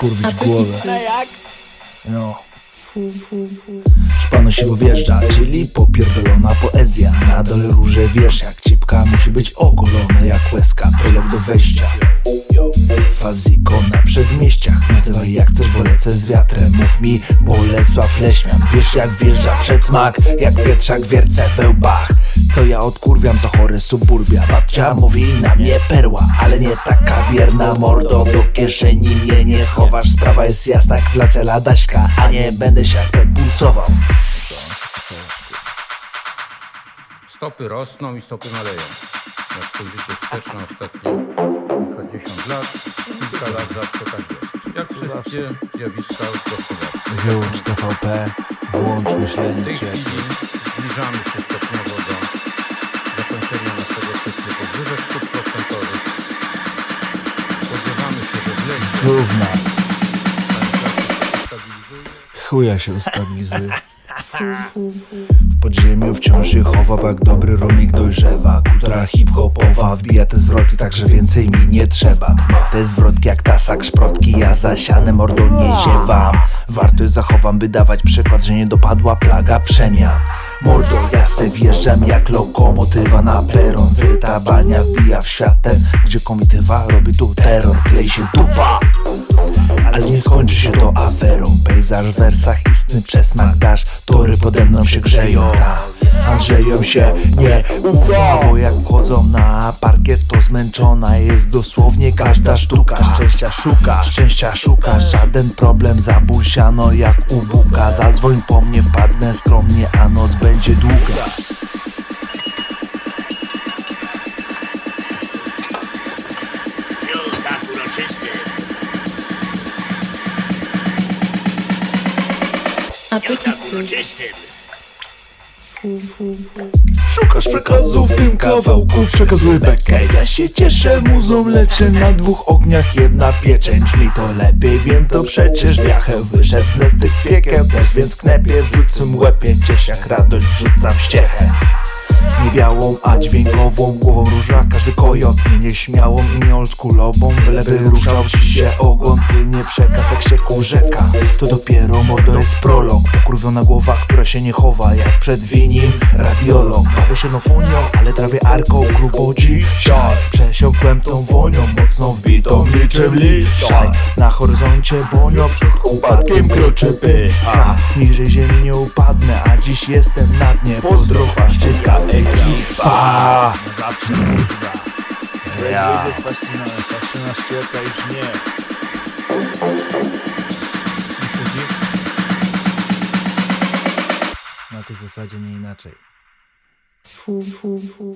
skurwić głowę. No. Fu, fu, fu. Panu się wjeżdża, czyli popierdolona poezja Na dole róże wiesz jak cipka Musi być ogolona jak łezka Prolog do wejścia Faziko na przedmieściach Nazywaj jak chcesz, bo lecę z wiatrem Mów mi Bolesław Leśmian Wiesz jak wjeżdża przedsmak Jak Pietrzak wierce we łbach Co ja odkurwiam za chory suburbia Babcia mówi na mnie perła Ale nie taka bierna mordo Do kieszeni mnie nie schowasz Sprawa jest jasna jak flacela Daśka A nie będę się jak pulsował Stopy rosną i stopy maleją. Jak spojrzycie wstecz na ostatnie kilkadziesiąt lat, kilka lat zawsze tak jest. Jak wszystkie zjawiska gospodarcze. Wyłącz TVP, włącz W tej myślenie chwili zbliżamy się stopniowo do stabilizuje. chuja się ustabilizuje. W podziemiu wciąż się chowa, jak dobry rumik dojrzewa Kultura hip-hopowa wbija te zwroty, także więcej mi nie trzeba te zwrotki jak tasak szprotki, ja zasiane mordą nie ziewam Wartość zachowam, by dawać przykład, że nie dopadła plaga przemian Mordo, ja se wjeżdżam jak lokomotywa na peron. Zryta bania wbija w świat ten, gdzie komitywa robi tu terror. Klej się dupa ale nie skończy się to aferą. Pejzaż w wersach istny przesmak dasz. Tory pode mną się grzeją Andrzeją się nie ufa Bo jak wchodzą na parkiet to zmęczona jest dosłownie każda sztuka. Szczęścia szuka, szczęścia szuka Żaden problem. Zabój siano jak u Buka. Zadzwoń po mnie, wpadnę skromnie, a noc będzie długa. Tak. A ty Już Szukasz przekazu w tym kawałku, przekazuję bekę. Ja się cieszę muzą, lecz na dwóch ogniach jedna pieczęć Mi to lepiej, wiem. To przecież diachę Wyszedł z tych piekieł też, więc knepię w rzucym łepie jak radość wrzucam ściechę. Nie białą, a dźwiękową Głową róża każdy kojot Nie nieśmiałą i nie oldschoolową Byleby ruszał się ogon Płynie przekaz jak się ku rzeka To dopiero mordo jest prolog. Pokurwiona głowa, która się nie chowa Jak przed winim radiolog. Bawię się nofonią, ale trawię arką Grubo dzisiaj Przesiąkłem tą wonią Mocno wbitą niczym liszaj Na horyzoncie bonio Przed upadkiem kroczy py A niżej ziemi nie upadnę A dziś jestem na dnie. Pozdro Chwaszczycka ekipa. Zawsze Ja. Wyjdę z Faścina, Faścina ścieka już nie. Na tej zasadzie nie inaczej Fu, fu, fu.